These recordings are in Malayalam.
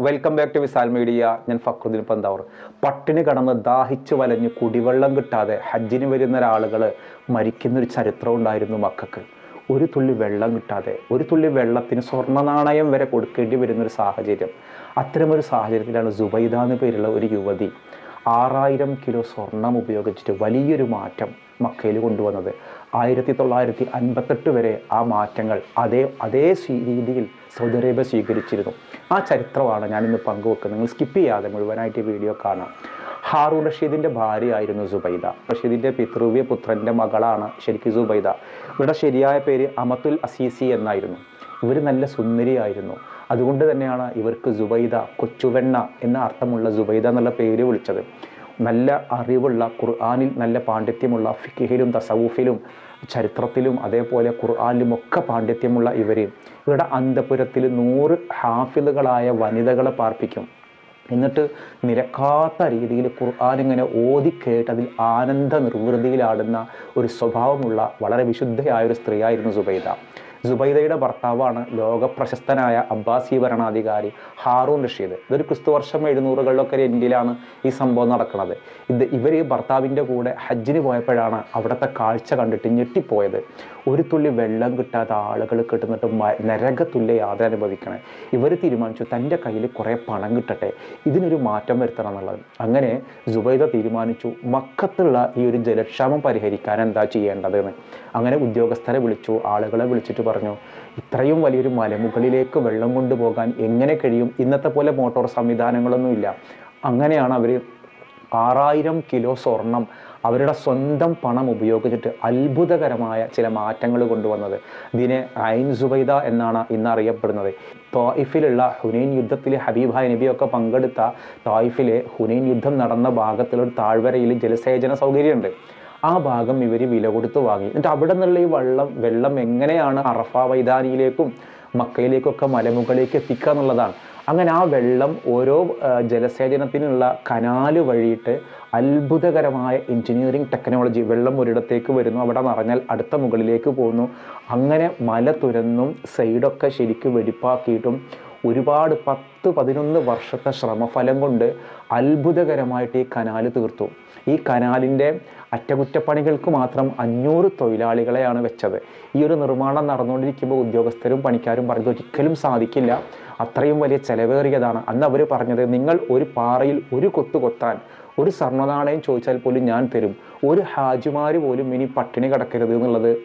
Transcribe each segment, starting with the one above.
Welcome back to Visal media ഞാൻ ഫക്രുദ്ദീൻ പന്താവർ. പട്ടിണി കടന്ന് ദാഹിച്ചു വലഞ്ഞ് കുടിവെള്ളം കിട്ടാതെ ഹജ്ജിന് വരുന്ന ഒരാളുകൾ മരിക്കുന്നൊരു ചരിത്രം ഉണ്ടായിരുന്നു മക്കൾക്ക് ഒരു തുള്ളി വെള്ളം കിട്ടാതെ ഒരു തുള്ളി വെള്ളത്തിന് സ്വർണ നാണയം വരെ കൊടുക്കേണ്ടി വരുന്നൊരു സാഹചര്യം. അത്തരമൊരു സാഹചര്യത്തിലാണ് സുബൈദ എന്ന പേരുള്ള ഒരു യുവതി ആറായിരം കിലോ സ്വർണം ഉപയോഗിച്ചിട്ട് വലിയൊരു മാറ്റം മക്കയിൽ കൊണ്ടുവന്നത്. ആയിരത്തി തൊള്ളായിരത്തി അൻപത്തെട്ട് വരെ ആ മാറ്റങ്ങൾ അതേ അതേ രീതിയിൽ സൗദി അറേബ്യ സ്വീകരിച്ചിരുന്നു. ആ ചരിത്രമാണ് ഞാനിന്ന് പങ്കുവെക്കുന്നത്. നിങ്ങൾ സ്കിപ്പ് ചെയ്യാതെ മുഴുവനായിട്ട് വീഡിയോ കാണാം. ഹാറൂൺ റഷീദിന്റെ ഭാര്യയായിരുന്നു സുബൈദ. റഷീദിന്റെ പിതൃവ്യ പുത്രന്റെ മകളാണ് ശരിക്കും സുബൈദ. ഇവരുടെ ശരിയായ പേര് അമത്തുൽ അസീസി എന്നായിരുന്നു. ഇവർ നല്ല സുന്ദരിയായിരുന്നു. അതുകൊണ്ട് തന്നെയാണ് ഇവർക്ക് സുബൈദ കൊച്ചുവെണ്ണ എന്ന അർത്ഥമുള്ള സുബൈദ എന്നുള്ള പേര് വിളിച്ചത്. നല്ല അറിവുള്ള ഖുർആാനിൽ നല്ല പാണ്ഡിത്യമുള്ള ഫിഖിലും തസവൂഫിലും ചരിത്രത്തിലും അതേപോലെ ഖുർആാനിലും ഒക്കെ പാണ്ഡിത്യമുള്ള ഇവർ ഇവരുടെ അന്തപുരത്തിൽ നൂറ് ഹാഫിലുകളായ വനിതകളെ പാർപ്പിക്കും. എന്നിട്ട് നിരക്കാത്ത രീതിയിൽ ഖുർആൻ ഇങ്ങനെ ഓതി കേട്ട് അതിൽ ആനന്ദ നിർവൃതിയിലാടുന്ന ഒരു സ്വഭാവമുള്ള വളരെ വിശുദ്ധയായ ഒരു സ്ത്രീയായിരുന്നു സുബൈദ. സുബൈദയുടെ ഭർത്താവാണ് ലോകപ്രശസ്തനായ അബ്ബാസി ഭരണാധികാരി ഹാറൂൺ റഷീദ്. ഇതൊരു ക്രിസ്തു വർഷം എഴുന്നൂറുകളിലൊക്കെ എൻഡിലാണ് ഈ സംഭവം നടക്കുന്നത്. ഇത് ഇവർ ഭർത്താവിന്റെ കൂടെ ഹജ്ജിന് പോയപ്പോഴാണ് അവിടുത്തെ കാഴ്ച കണ്ടിട്ട് ഞെട്ടിപ്പോയത്. ഒരു തുള്ളി വെള്ളം കിട്ടാത്ത ആളുകൾ കിട്ടുന്നിട്ട് നരക തുല്യ യാത്ര അനുഭവിക്കണേ. ഇവർ തീരുമാനിച്ചു തന്റെ കയ്യിൽ കുറേ പണം കിട്ടട്ടെ. ഇതിനൊരു മാറ്റം വരുത്തണം എന്നുള്ളത്. അങ്ങനെ ജുബൈദ തീരുമാനിച്ചു മക്കത്തുള്ള ഈ ഒരു ജലക്ഷാമം പരിഹരിക്കാൻ എന്താ ചെയ്യേണ്ടതെന്ന്. അങ്ങനെ ഉദ്യോഗസ്ഥരെ വിളിച്ചു ആളുകളെ വിളിച്ചിട്ട് പറഞ്ഞു ഇത്രയും വലിയൊരു മലമുകളിലേക്ക് വെള്ളം കൊണ്ടുപോകാൻ എങ്ങനെ കഴിയും? ഇന്നത്തെ പോലെ മോട്ടോർ സംവിധാനങ്ങളൊന്നുമില്ല. അങ്ങനെയാണ് അവർ ആറായിരം കിലോ സ്വർണം അവരുടെ സ്വന്തം പണം ഉപയോഗിച്ചിട്ട് അത്ഭുതകരമായ ചില മാറ്റങ്ങൾ കൊണ്ടുവന്നത്. ഇതിനെ ഐൻ സുബൈദ എന്നാണ് ഇന്ന് അറിയപ്പെടുന്നത് തോയിഫിലുള്ള ഹുനൈൻ യുദ്ധത്തിൽ ഹായ് നബിയൊക്കെ പങ്കെടുത്ത തോയിഫിലെ ഹുനൈൻ യുദ്ധം നടന്ന ഭാഗത്തിലൊരു താഴ്വരയിൽ ജലസേചന സൗകര്യമുണ്ട്. ആ ഭാഗം ഇവർ വില കൊടുത്ത് വാങ്ങി. എന്നിട്ട് അവിടെ നിന്നുള്ള ഈ വെള്ളം വെള്ളം എങ്ങനെയാണ് അറഫ വൈതാനിയിലേക്കും മക്കയിലേക്കൊക്കെ മലമുകളിലേക്ക് എത്തിക്കുക എന്നുള്ളതാണ് അങ്ങനെ ആ വെള്ളം ഓരോ ജലസേചനത്തിനുള്ള കനാല് വഴിയിട്ട് അത്ഭുതകരമായ എഞ്ചിനീയറിംഗ് ടെക്നോളജി വെള്ളം ഒരിടത്തേക്ക് വരുന്നു അവിടെ നിറഞ്ഞാൽ അടുത്ത മുകളിലേക്ക് പോകുന്നു. അങ്ങനെ മല തുരന്നും സൈഡൊക്കെ ശരിക്കും വെടിപ്പാക്കിയിട്ടും ഒരുപാട് പത്ത് പതിനൊന്ന് വർഷത്തെ ശ്രമഫലം കൊണ്ട് അത്ഭുതകരമായിട്ട് ഈ കനാല് തീർത്തു. ഈ കനാലിന്റെ അറ്റകുറ്റപ്പണികൾക്ക് മാത്രം അഞ്ഞൂറ് തൊഴിലാളികളെയാണ് വെച്ചത്. ഈ ഒരു നിർമ്മാണം നടന്നുകൊണ്ടിരിക്കുമ്പോൾ ഉദ്യോഗസ്ഥരും പണിക്കാരും പറഞ്ഞത് ഒരിക്കലും സാധിക്കില്ല. അത്രയും വലിയ ചെലവേറിയതാണ്. അന്ന് അവർ പറഞ്ഞത് നിങ്ങൾ ഒരു പാറയിൽ ഒരു കൊത്ത് കൊത്താൻ ഒരു സ്വർണനാണയം ചോദിച്ചാൽ പോലും ഞാൻ തരും. ഒരു ഹാജിമാർ പോലും ഇനി പട്ടിണി കിടക്കരുത് എന്നുള്ളത്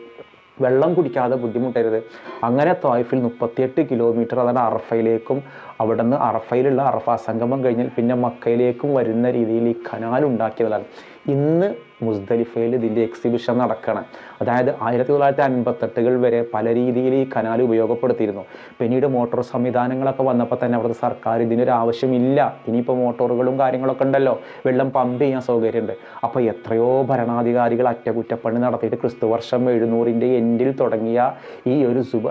വെള്ളം കുടിക്കാതെ ബുദ്ധിമുട്ടരുത്. അങ്ങനെ തായ്ഫിൽ മുപ്പത്തിയെട്ട് കിലോമീറ്റർ അതാണ് അറഫയിലേക്കും അവിടെ നിന്ന് അറഫയിലുള്ള അറഫ സംഗമം കഴിഞ്ഞാൽ പിന്നെ മക്കയിലേക്കും വരുന്ന രീതിയിൽ ഈ കനാൽ ഉണ്ടാക്കിയതാണ്. ഇന്ന് മുസ്ദലിഫയിൽ ഇതിന്റെ എക്സിബിഷൻ നടക്കണം. അതായത് ആയിരത്തി തൊള്ളായിരത്തി അൻപത്തെട്ടുകൾ വരെ പല രീതിയിൽ ഈ കനാൽ ഉപയോഗപ്പെടുത്തിയിരുന്നു. പിന്നീട് മോട്ടോർ സംവിധാനങ്ങളൊക്കെ വന്നപ്പോൾ തന്നെ അവിടുത്തെ സർക്കാർ ഇതിനൊരു ആവശ്യമില്ല. ഇനിയിപ്പോൾ മോട്ടോറുകളും കാര്യങ്ങളൊക്കെ ഉണ്ടല്ലോ. വെള്ളം പമ്പ് ചെയ്യാൻ സൗകര്യമുണ്ട്. അപ്പോൾ എത്രയോ ഭരണാധികാരികൾ അറ്റകുറ്റപ്പണി നടത്തിയിട്ട് ക്രിസ്തുവർഷം എഴുന്നൂറിന്റെ എൻഡിൽ തുടങ്ങിയ ഈ ഒരു സുബ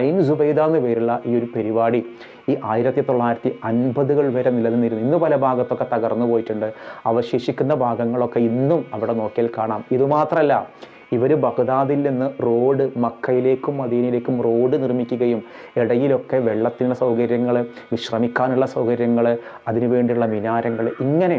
ഐൻ സുബൈദ എന്ന് പേരുള്ള ഈ ഒരു പരിപാടി. ഈ ആയിരത്തി തൊള്ളായിരത്തി അൻപതുകൾ വരെ നിലനിന്നിരുന്നു. ഇന്ന് പല ഭാഗത്തൊക്കെ തകർന്നു പോയിട്ടുണ്ട്. അവശേഷിക്കുന്ന ഭാഗങ്ങളൊക്കെ ഇന്നും അവിടെ നോക്കിയാൽ കാണാം. ഇതുമാത്രമല്ല ഇവർ ബഗ്ദാദിൽ നിന്ന് റോഡ് മക്കയിലേക്കും മദീനയിലേക്കും റോഡ് നിർമ്മിക്കുകയും ഇടയിലൊക്കെ വെള്ളത്തിനുള്ള സൗകര്യങ്ങൾ വിശ്രമിക്കാനുള്ള സൗകര്യങ്ങൾ അതിനുവേണ്ടിയുള്ള മിനാരങ്ങൾ ഇങ്ങനെ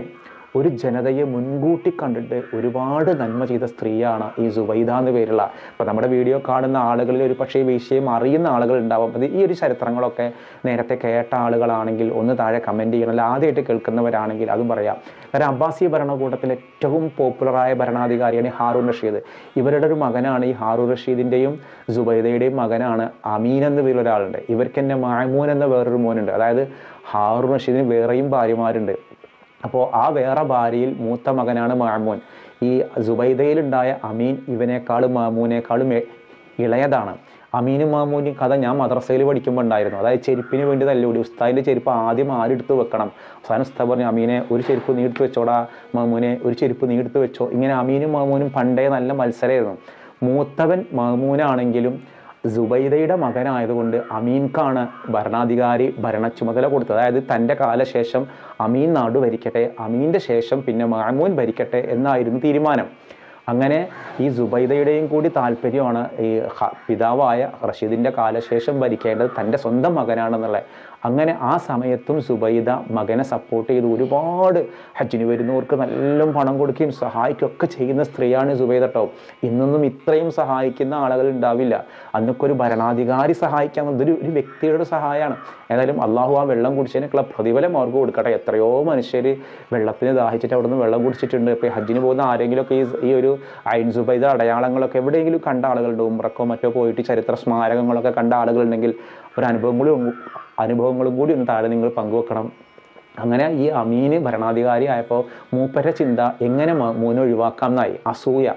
ഒരു ജനതയെ മുൻകൂട്ടി കണ്ടിട്ട് ഒരുപാട് നന്മ ചെയ്ത സ്ത്രീയാണ് ഈ സുബൈദ എന്ന് പേരുള്ള. അപ്പോൾ നമ്മുടെ വീഡിയോ കാണുന്ന ആളുകളിൽ ഒരു പക്ഷേ വിഷയം അറിയുന്ന ആളുകൾ ഉണ്ടാവും. അത് ഈ ഒരു ചരിത്രങ്ങളൊക്കെ നേരത്തെ കേട്ട ആളുകളാണെങ്കിൽ ഒന്ന് താഴെ കമന്റ് ചെയ്യണം. അല്ല ആദ്യമായിട്ട് കേൾക്കുന്നവരാണെങ്കിൽ അതും പറയാം. കാരണം അബ്ബാസി ഭരണകൂടത്തിലെ ഏറ്റവും പോപ്പുലറായ ഭരണാധികാരിയാണ് ഹാറൂർ റഷീദ്. ഇവരുടെ ഒരു മകനാണ് ഈ ഹാറൂൺ റഷീദിന്റെയും സുബൈദയുടെയും മകനാണ് അമീൻ എന്ന പേരിൽ ഒരാളുണ്ട്. ഇവർക്ക് തന്നെ മാമൂൻ എന്ന വേറൊരു മോനുണ്ട്. അതായത് ഹാറൂൺ റഷീദിന് വേറെയും ഭാര്യമാരുണ്ട്. അപ്പോൾ ആ വേറെ ഭാര്യയിൽ മൂത്ത മകനാണ് മാമൂൻ. ഈ സുബൈദയിലുണ്ടായ അമീൻ ഇവനേക്കാളും മാമൂനേക്കാളും ഇളയതാണ്. അമീനും മാമൂനും കഥ ഞാൻ മദ്രസയിൽ പഠിക്കുമ്പോൾ ഉണ്ടായിരുന്നു അതായത് ചെരുപ്പിന് വേണ്ടി തല്ലുകൂടി ഉസ്താദിന്റെ ചെരുപ്പ് ആദ്യം ആരെടുത്ത് വെക്കണം? അവസാനം ഉസ്താദ് പറഞ്ഞു അമീനെ ഒരു ചെരുപ്പ് നീ എടുത്ത് വെച്ചോടാ മാമൂനെ ഒരു ചെരുപ്പ് നീ എടുത്ത് വെച്ചോ. ഇങ്ങനെ അമീനും മാമൂനും പണ്ടേ നല്ല മത്സരമായിരുന്നു മൂത്തവൻ മാമൂനാണെങ്കിലും സുബൈദയുടെ മകനായതുകൊണ്ട് അമീൻക്കാണ് ഭരണാധികാരി ഭരണ ചുമതല കൊടുത്തത്. അതായത് തന്റെ കാലശേഷം അമീൻ നാട് ഭരിക്കട്ടെ അമീന്റെ ശേഷം പിന്നെ മാമൂൻ ഭരിക്കട്ടെ എന്നായിരുന്നു തീരുമാനം. അങ്ങനെ ഈ സുബൈദയുടെയും കൂടി താല്പര്യമാണ് ഈ പിതാവായ റഷീദിന്റെ കാലശേഷം ഭരിക്കേണ്ടത് തന്റെ സ്വന്തം മകനാണെന്നുള്ളത്. അങ്ങനെ ആ സമയത്തും സുബൈദ മകനെ സപ്പോർട്ട് ചെയ്ത് ഒരുപാട് ഹജ്ജിന് വരുന്നവർക്ക് നല്ല പണം കൊടുക്കുകയും സഹായിക്കുകയും ഒക്കെ ചെയ്യുന്ന സ്ത്രീയാണ് സുബൈദ കേട്ടോ ഇന്നൊന്നും ഇത്രയും സഹായിക്കുന്ന ആളുകൾ ഉണ്ടാവില്ല. അന്നൊക്കെ ഒരു ഭരണാധികാരി സഹായിക്കാൻ ഇതൊരു ഒരു വ്യക്തിയുടെ സഹായമാണ്. ഏതായാലും അള്ളാഹു ആ വെള്ളം കുടിച്ചതിനൊക്കെയുള്ള പ്രതിഫലം അവർക്ക് കൊടുക്കട്ടെ. എത്രയോ മനുഷ്യർ വെള്ളത്തിന് ദാഹിച്ചിട്ട് അവിടുന്ന് വെള്ളം കുടിച്ചിട്ടുണ്ട്. ഇപ്പോൾ ഹജ്ജിന് പോകുന്ന ആരെങ്കിലുമൊക്കെ ഈ ഈ ഒരു ഐൻ സുബൈദ അടയാളങ്ങളൊക്കെ എവിടെയെങ്കിലും കണ്ട ആളുകളുണ്ട്. ഉമ്രക്കോ മറ്റോ പോയിട്ട് ചരിത്ര സ്മാരകങ്ങളൊക്കെ കണ്ട ആളുകളുണ്ടെങ്കിൽ ഒരു അനുഭവങ്ങളും അനുഭവങ്ങളും കൂടി ഒന്ന് താഴെ നിങ്ങൾ പങ്കുവെക്കണം. അങ്ങനെ ഈ അമീന് ഭരണാധികാരി ആയപ്പോൾ മൂപ്പരെ ചിന്ത എങ്ങനെ മൂനെ ഒഴിവാക്കാം എന്നായി. അസൂയ.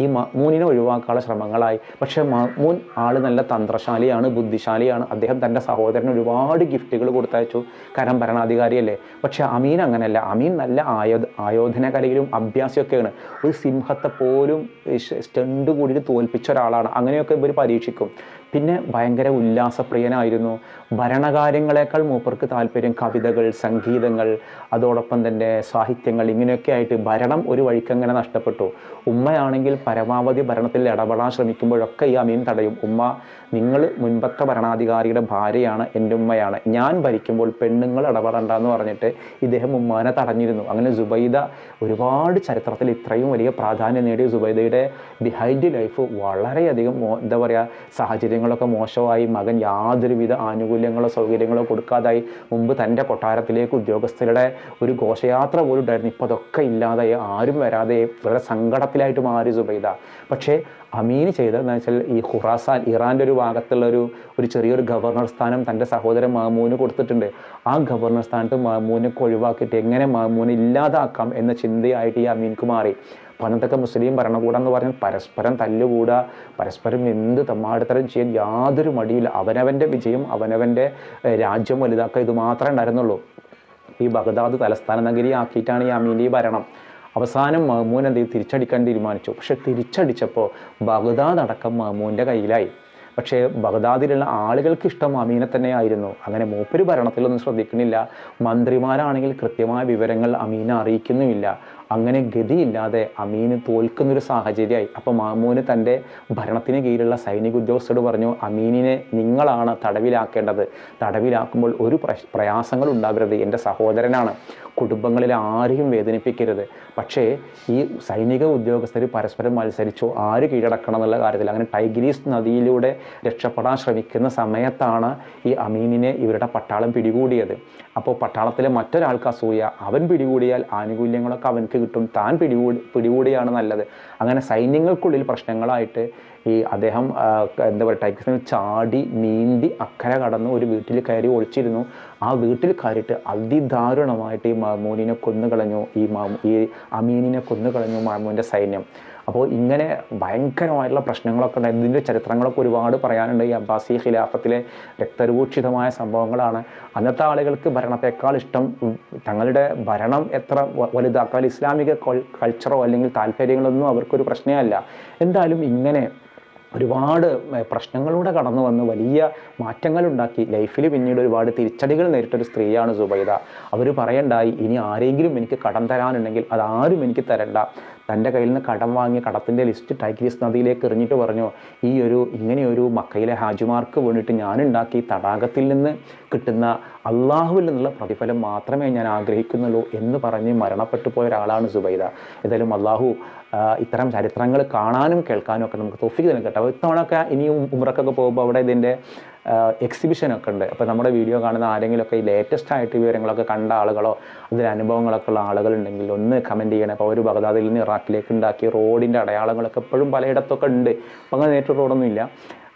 ഈ മൂനിനെ ഒഴിവാക്കാനുള്ള ശ്രമങ്ങളായി. പക്ഷേ മൂൻ ആൾ നല്ല തന്ത്രശാലിയാണ് ബുദ്ധിശാലിയാണ്. അദ്ദേഹം തന്റെ സഹോദരന് ഒരുപാട് ഗിഫ്റ്റുകൾ കൊടുത്തയച്ചു. കാരണം ഭരണാധികാരിയല്ലേ? പക്ഷേ അമീൻ അങ്ങനെയല്ല. അമീൻ നല്ല ആയോ ആയോധന കലയിലും അഭ്യാസിയൊക്കെയാണ്. ഒരു സിംഹത്തെ പോലും സ്റ്റണ്ട് കൂടിയിട്ട് തോൽപ്പിച്ച ഒരാളാണ്. അങ്ങനെയൊക്കെ ഇവർ പരീക്ഷിക്കും. പിന്നെ ഭയങ്കര ഉല്ലാസപ്രിയനായിരുന്നു. ഭരണകാര്യങ്ങളെക്കാൾ മൂപ്പർക്ക് താല്പര്യം കവിതകൾ സംഗീതങ്ങൾ അതോടൊപ്പം തന്നെ സാഹിത്യങ്ങൾ ഇങ്ങനെയൊക്കെ ആയിട്ട് ഭരണം ഒരു വഴിക്കങ്ങനെ നഷ്ടപ്പെട്ടു. ഉമ്മയാണെങ്കിൽ പരമാവധി ഭരണത്തിൽ ഇടപെടാൻ ശ്രമിക്കുമ്പോഴൊക്കെ ഈ അമീൻ തടയും. ഉമ്മ നിങ്ങൾ മുൻപത്തെ ഭരണാധികാരിയുടെ ഭാര്യയാണ് എന്റെ ഉമ്മയാണ്. ഞാൻ ഭരിക്കുമ്പോൾ പെണ്ണുങ്ങൾ ഇടപെടണ്ട എന്ന് പറഞ്ഞിട്ട് ഇദ്ദേഹം ഉമ്മാനെ തടഞ്ഞിരുന്നു. അങ്ങനെ സുബൈദ ഒരുപാട് ചരിത്രത്തിൽ ഇത്രയും വലിയ പ്രാധാന്യം നേടിയ സുബൈദയുടെ ബിഹൈൻഡ് ലൈഫ് വളരെയധികം എന്താ പറയുക സാഹചര്യങ്ങളൊക്കെ മോശമായി. മകൻ യാതൊരുവിധ ആനുകൂല്യങ്ങളോ സൗകര്യങ്ങളോ കൊടുക്കാതായി. മുമ്പ് തന്റെ കൊട്ടാരത്തിലേക്ക് ഉദ്യോഗസ്ഥരുടെ ഒരു ഘോഷയാത്ര പോലും ഉണ്ടായിരുന്നു ഇപ്പോൾ അതൊക്കെ ഇല്ലാതെ ആരും വരാതെ വളരെ സങ്കടത്തിലായിട്ട് മാറി സുബൈദ. പക്ഷേ അമീൻ ചെയ്തതെന്ന് വെച്ചാൽ ഈ ഖുറാസാൻ ഇറാന്റെ ഒരു ഭാഗത്തുള്ള ഒരു ഒരു ചെറിയൊരു ഗവർണർ സ്ഥാനം തന്റെ സഹോദരൻ മാമൂന് കൊടുത്തിട്ടുണ്ട്. ആ ഗവർണർ സ്ഥാനത്ത് മാമൂനെ ഒഴിവാക്കിയിട്ട് എങ്ങനെ മാമൂനെ ഇല്ലാതാക്കാം എന്ന ചിന്തയായിട്ട് ഈ അമീൻക്ക് മാറി. പണ്ടത്തൊക്കെ മുസ്ലിം ഭരണകൂടം എന്ന് പറഞ്ഞാൽ പരസ്പരം തല്ലുകൂടുക പരസ്പരം എന്ത് തമ്മാടിത്തരം ചെയ്യാൻ യാതൊരു മടിയില്ല. അവനവന്റെ വിജയം അവനവന്റെ രാജ്യം വലുതാക്കുക ഇത് മാത്രമേ ഉണ്ടായിരുന്നുള്ളൂ. ഈ ബഗ്ദാദ് തലസ്ഥാന നഗരി ആക്കിയിട്ടാണ് ഈ ഈ ഭരണം. അവസാനം മഹ്മൂൻ എന്ത് തിരിച്ചടിക്കാൻ തീരുമാനിച്ചു. പക്ഷെ തിരിച്ചടിച്ചപ്പോൾ ബഗ്ദാദ് അടക്കം മഹ്മൂന്റെ കയ്യിലായി. പക്ഷേ ബഗ്ദാദിലുള്ള ആളുകൾക്ക് ഇഷ്ടം അമീനെ തന്നെയായിരുന്നു. അങ്ങനെ മൂപ്പര് ഭരണത്തിലൊന്നും ശ്രദ്ധിക്കുന്നില്ല. മന്ത്രിമാരാണെങ്കിൽ കൃത്യമായ വിവരങ്ങൾ അമീനെ അറിയിക്കുന്നുമില്ല. അങ്ങനെ ഗതിയില്ലാതെ അമീന് തോൽക്കുന്നൊരു സാഹചര്യമായി. അപ്പോൾ മാമൂന് തന്റെ ഭരണത്തിന് കീഴിലുള്ള സൈനിക ഉദ്യോഗസ്ഥരോട് പറഞ്ഞു അമീനിനെ നിങ്ങളാണ് തടവിലാക്കേണ്ടത്. തടവിലാക്കുമ്പോൾ ഒരു പ്രയാസങ്ങൾ ഉണ്ടാവരുത് എന്റെ സഹോദരനാണ്. കുടുംബങ്ങളിൽ ആരെയും വേദനിപ്പിക്കരുത്. പക്ഷേ ഈ സൈനിക ഉദ്യോഗസ്ഥർ പരസ്പരം മത്സരിച്ചു. ആര് കീഴടക്കണം എന്നുള്ള കാര്യത്തിൽ അങ്ങനെ ടൈഗ്രീസ് നദിയിലൂടെ രക്ഷപ്പെടാൻ ശ്രമിക്കുന്ന സമയത്താണ് ഈ അമീനിനെ ഇവരുടെ പട്ടാളം പിടികൂടിയത്. അപ്പോൾ പട്ടാളത്തിലെ മറ്റൊരാൾക്ക് അസൂയ. അവൻ പിടികൂടിയാൽ ആനുകൂല്യങ്ങളൊക്കെ അവൻക്ക് കിട്ടും. താൻ പിടികൂടി പിടികൂടിയാണ് നല്ലത്. അങ്ങനെ സൈന്യങ്ങൾക്കുള്ളിൽ പ്രശ്നങ്ങളായിട്ട് ഈ അദ്ദേഹം എന്താ പറയുക ടൈക്സിന് ചാടി നീന്തി അക്കര കടന്ന് ഒരു വീട്ടിൽ കയറി ഒളിച്ചിരുന്നു. ആ വീട്ടിൽ കയറിയിട്ട് അതിദാരുണമായിട്ട് ഈ മാമൂനിനെ കൊന്നുകളഞ്ഞു. ഈ മാമു ഈ അമീനിനെ കൊന്നുകളഞ്ഞു മാമൂന്റെ സൈന്യം. അപ്പോൾ ഇങ്ങനെ ഭയങ്കരമായിട്ടുള്ള പ്രശ്നങ്ങളൊക്കെ ഉണ്ട് ഇതിന്റെ ചരിത്രങ്ങളൊക്കെ ഒരുപാട് പറയാനുണ്ട്. ഈ അബ്ബാസി ഖിലാഫത്തിലെ രക്തരൂക്ഷിതമായ സംഭവങ്ങളാണ്. അന്നത്തെ ആളുകൾക്ക് ഭരണത്തെക്കാൾ ഇഷ്ടം തങ്ങളുടെ ഭരണം എത്ര വലുതാക്കാൻ ഇസ്ലാമിക കൾച്ചറോ അല്ലെങ്കിൽ താല്പര്യങ്ങളൊന്നും അവർക്കൊരു പ്രശ്നമല്ല. എന്തായാലും ഇങ്ങനെ ഒരുപാട് പ്രശ്നങ്ങളിലൂടെ കടന്നു വന്ന് വലിയ മാറ്റങ്ങളുണ്ടാക്കി. ലൈഫിൽ പിന്നീട് ഒരുപാട് തിരിച്ചടികൾ നേരിട്ടൊരു സ്ത്രീയാണ് സുബൈദ. അവർ പറയണ്ടായി ഇനി ആരെങ്കിലും എനിക്ക് കടം തരാനുണ്ടെങ്കിൽ അതാരും എനിക്ക് തരണ്ട. തന്റെ കയ്യിൽ നിന്ന് കടം വാങ്ങി കടത്തിന്റെ ലിസ്റ്റ് ടൈഗ്രീസ് നദിയിലേക്ക് എറിഞ്ഞിട്ട് പറഞ്ഞു ഈ ഒരു ഇങ്ങനെയൊരു മക്കയിലെ ഹാജിമാർക്ക് വേണ്ടിയിട്ട് ഞാനുണ്ടാക്കി തടാകത്തിൽ നിന്ന് കിട്ടുന്ന അള്ളാഹുവിൽ നിന്നുള്ള പ്രതിഫലം മാത്രമേ ഞാൻ ആഗ്രഹിക്കുന്നുള്ളൂ എന്ന് പറഞ്ഞ് മരണപ്പെട്ടു പോയ ഒരാളാണ് സുബൈദ. ഏതായാലും അള്ളാഹു ഇത്തരം ചരിത്രങ്ങൾ കാണാനും കേൾക്കാനും ഒക്കെ നമുക്ക് തൊഫിക്ക് കേട്ടോ ഇത്തവണയൊക്കെ ഇനിയും ഉമ്രക്കൊക്കെ പോകുമ്പോൾ അവിടെ ഇതിന്റെ എക്സിബിഷനൊക്കെ ഉണ്ട്. അപ്പോൾ നമ്മുടെ വീഡിയോ കാണുന്ന ആരെങ്കിലുമൊക്കെ ഈ ലേറ്റസ്റ്റ് ആയിട്ട് വിവരങ്ങളൊക്കെ കണ്ട ആളുകളോ അതിൽ അനുഭവങ്ങളൊക്കെ ഉള്ള ആളുകളുണ്ടെങ്കിൽ ഒന്ന് കമന്റ് ചെയ്യണം. അപ്പോൾ ഒരു ബഗ്ദാദിൽ നിന്ന് ഇറാഖിലേക്ക് ഉണ്ടാക്കിയ റോഡിന്റെ അടയാളങ്ങളൊക്കെ എപ്പോഴും പലയിടത്തൊക്കെ ഉണ്ട്. അപ്പോൾ അങ്ങനെ നേരിട്ട് റോഡൊന്നുമില്ല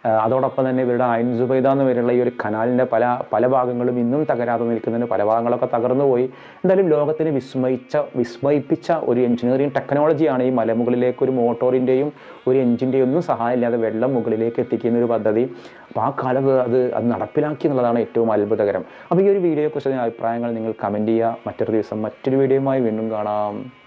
അതോടൊപ്പം തന്നെ ഇവരുടെ അയൻ സുബൈദ എന്ന് പേരുള്ള ഈ ഒരു കനാലിന്റെ പല പല ഭാഗങ്ങളും ഇന്നും തകരാതെ നിൽക്കുന്നുണ്ട്. പല ഭാഗങ്ങളൊക്കെ തകർന്നു പോയി. എന്തായാലും ലോകത്തിന് വിസ്മയിച്ച വിസ്മയിപ്പിച്ച ഒരു എഞ്ചിനീയറിംഗ് ടെക്നോളജിയാണ് ഈ മലമുകളിലേക്ക് ഒരു മോട്ടോറിന്റെയും ഒരു എഞ്ചിന്റെയും ഒന്നും സഹായമില്ലാതെ വെള്ളം മുകളിലേക്ക് എത്തിക്കുന്ന ഒരു പദ്ധതി. അപ്പോൾ ആ കാലത്ത് അത് അത് നടപ്പിലാക്കി എന്നുള്ളതാണ് ഏറ്റവും അത്ഭുതകരം. അപ്പോൾ ഈ ഒരു വീഡിയോയെക്കുറിച്ച് അഭിപ്രായങ്ങൾ നിങ്ങൾ കമന്റ് ചെയ്യുക. മറ്റൊരു ദിവസം മറ്റൊരു വീഡിയോയുമായി വീണ്ടും കാണാം.